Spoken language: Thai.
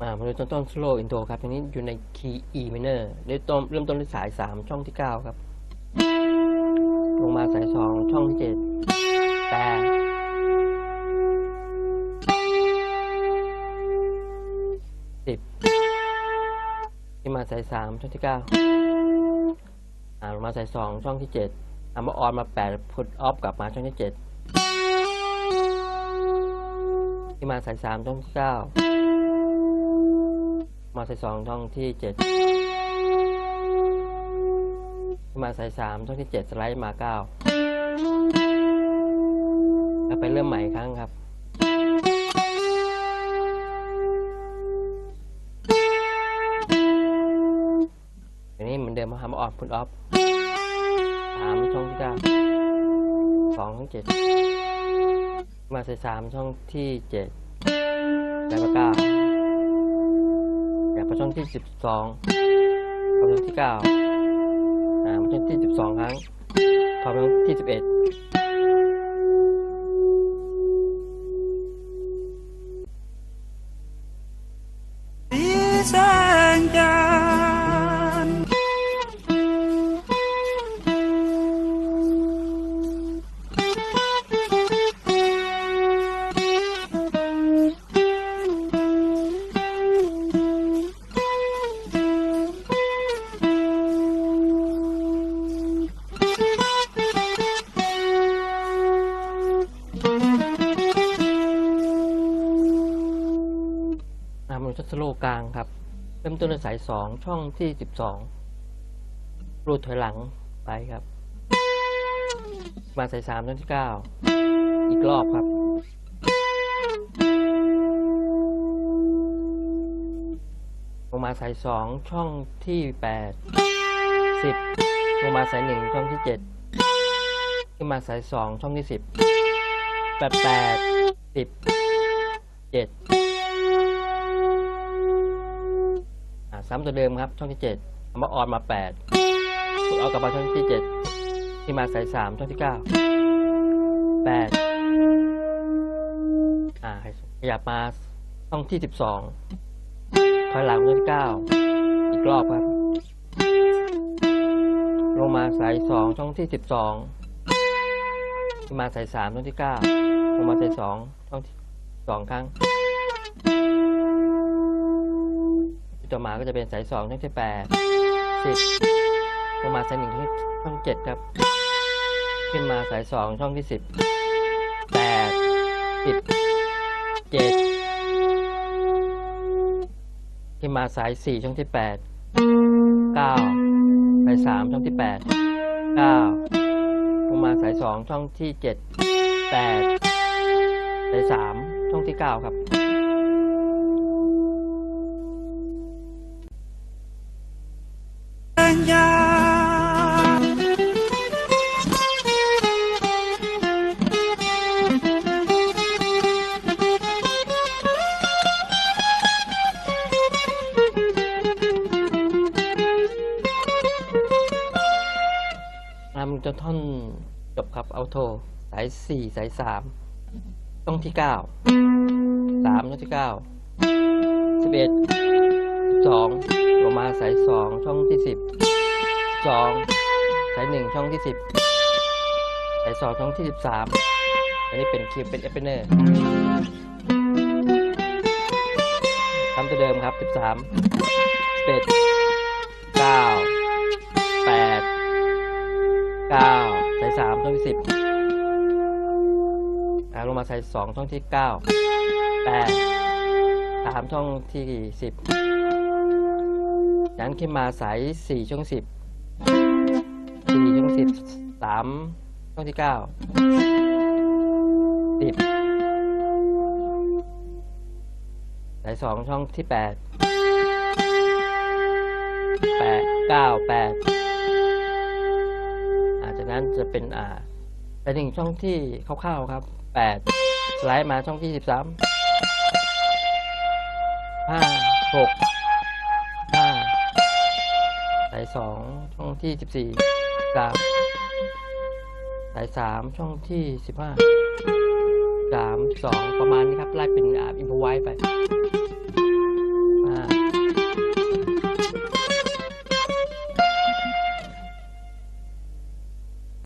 มาดูต้นต้น slow intro ครับอันนี้อยู่ใน key E minor เริ่มต้นเริ่มต้นด้วยสาย 3 ช่องที่ 9 ครับ ลงมาสาย 2 ช่องที่ 7 แต่สิบที่มาสาย 3 ช่องที่ 9 อ่าลงมาสาย 2 ช่องที่7เอามาออนมา8พุทออฟกลับมาช่องที่ 7 ที่มาสาย 3 ช่องที่ 9 มาสายสองช่องที่เจ็ดมาสายสามช่องที่เจ็ดสไลด์มาเก้าแล้วไปเริ่มใหม่อีกครั้งครับอันนี้เหมือนเดิมมาทำออฟพุทออฟสามช่องที่เก้าสองช่องเจ็ดมาสายสามช่องที่เจ็ดแล้วก็เก้า ช่องที่สิบสองเข้าไปช่องที่เก้าอ่ามาช่องที่สิบสองครั้งเข้าไปช่องที่สิบเอ็ด di senjan สโลกลางครับ เริ่มต้นในสายสองช่องที่สิบสองรูดถอยหลังไปครับ มาสายสามช่องที่เก้าอีกรอบครับ ลงมาสายสองช่องที่แปดสิบลงมาสายหนึ่งช่องที่เจ็ดขึ้นมาสายสองช่องที่สิบแปดแปดสิบเจ็ด ซ้ำตัวเดิมครับ ช่องที่เจ็ดมาออนมาแปดเอากลับมาช่องที่เจ็ดที่มาสายสามช่องที่เก้าแปดอ่าขยับมาช่องที่สิบสองถอยหลังช่องที่เก้าอีกรอบครับ ลงมาสายสองช่องที่สิบสองที่มาสายสามช่องที่เก้าลงมาสายสองช่องที่สองครั้ง ต่อมาก็จะเป็นสายสองช่องที่แปดสิบลงมาสายหนึ่งช่องช่องเจ็ดครับ ขึ้นมาสายสองช่องที่สิบแปดสิบเจ็ดขึ้นมาสายสี่ช่องที่แปดเก้าสายสามช่องที่แปดเก้าลงมาสายสองช่องที่เจ็ดแปดสายสามช่องที่เก้าครับ senjan อ่ามันจะท่อนจบครับเอาโทรสายสี่สายสามช่องที่เก้าสามช่องที่เก้าสิบเอ็ดสองลงมาสายสองช่องที่สิบ สองสายหนึ่งช่องที่สิบสายสองช่องที่สิบสามอันนี้เป็นคิวเป็นเอฟเฟเนอร์ทำตัวเดิมครับสิบสามสิบเอ็ดเก้าแปดเก้าสายสามช่องที่สิบแล้วลงมาสายสองช่องที่เก้าแปดสามช่องที่สิบยันขึ้นมาสายสี่ช่องสิบ สี่ช่องสิบสามช่องที่เก้าสิบสายสองช่องที่แปดแปดเก้าแปดอาจากนั้นจะเป็นอ่าแต่หนึ่งช่องที่คร่าวๆครับแปดสไลด์มาช่องที่สิบสามห้าหกายสองช่องที่สิบสี่สามสายสามช่องที่สิบห้าสามสองประมาณนี้ครับไล่เป็นอ่าอินพไว้ไป